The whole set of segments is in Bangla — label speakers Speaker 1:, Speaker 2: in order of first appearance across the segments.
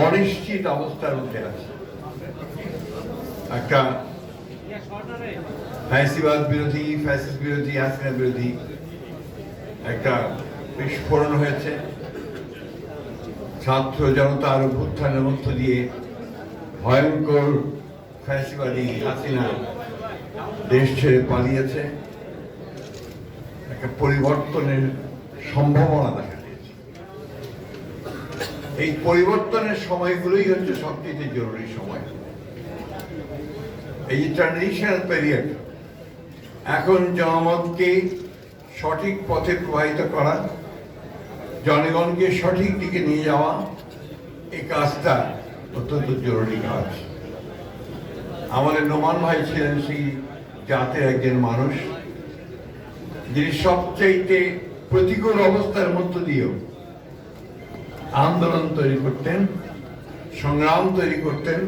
Speaker 1: অনিশ্চিত অবস্থার মধ্যে আছে। একটা ফ্যাসিবাদ বিরোধী ফ্যাসিস বিরোধী, হাসিনা বিরোধী একটা বিস্ফোরণ হয়েছে। ছাত্র জনতার অভ্যুত্থানের মধ্য দিয়ে ভয়ঙ্কর ফ্যাসিবাদী হাসিনা দেশ ছেড়ে পালিয়েছে। একটা পরিবর্তনের সম্ভাবনা দেখা এই পরিবর্তনের সময়গুলোই হচ্ছে সবচেয়ে জরুরি সময়। এই ট্রানজিশনাল পিরিয়ড এখন জনমতকে সঠিক পথে প্রবাহিত করা, জনগণকে সঠিক দিকে নিয়ে যাওয়া এই কাজটা অত্যন্ত জরুরি কাজ। আমাদের নোমান ভাই ছিলেন সেই জাতের একজন মানুষ, যিনি সবচাইতে প্রতিকূল অবস্থার মধ্য দিয়েও আন্দোলন তৈরি করতেন, সংগ্রাম তৈরি করতেন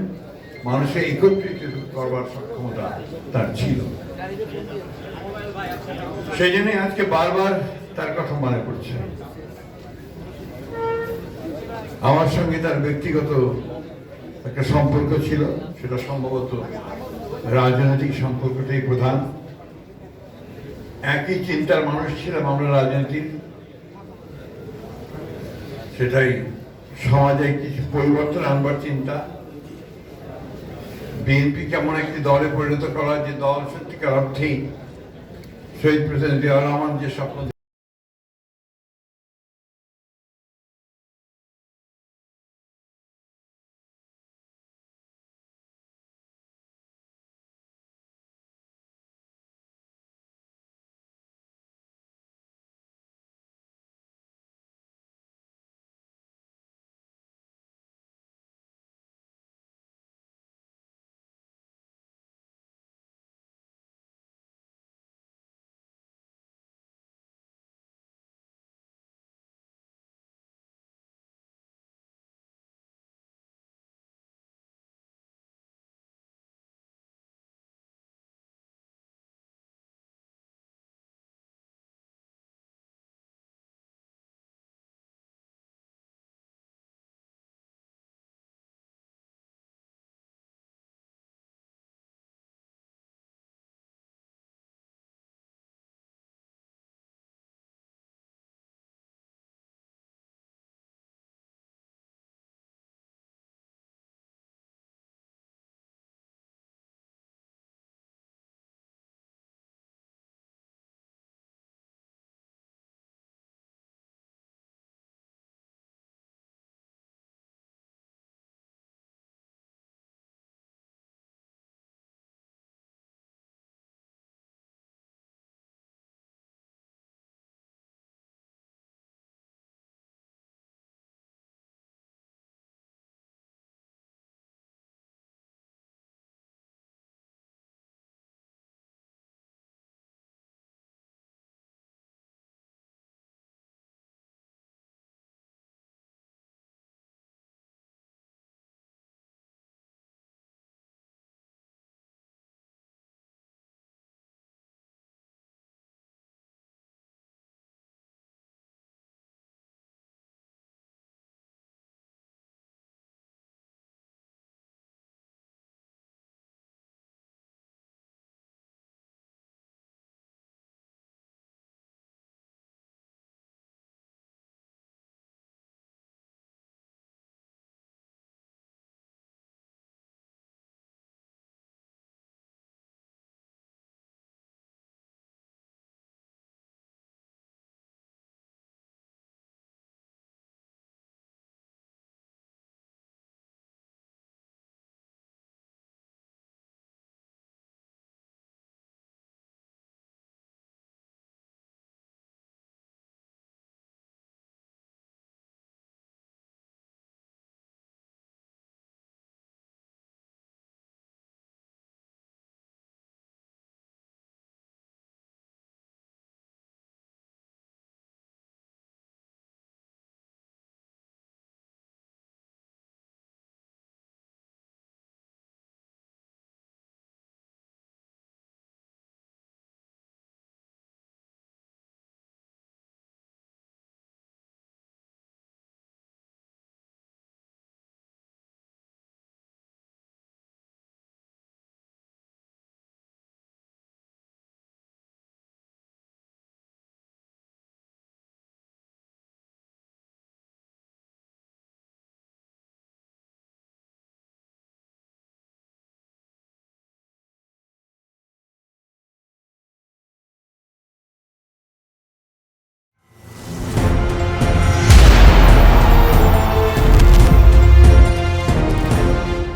Speaker 1: মানুষের একত্রিত করবার সক্ষমতা তার ছিল। সেই জন্য আজকে বারবার তার কথা মনে পড়ছে। আমার সঙ্গে তার ব্যক্তিগত একটা সম্পর্ক ছিল, সেটা সম্ভবত রাজনৈতিক সম্পর্কটাই প্রধান। একই চিন্তার মানুষ ছিলাম আমরা রাজনীতির। সেটাই সমাজে কিছু পরিবর্তন আনবার চিন্তা। বিএনপি কেমন একটি দলে পরিণত করা যে দল, সত্যিকার অর্থেই শহীদ প্রেসিডেন্ট জিয়া রহমান যে স্বপ্ন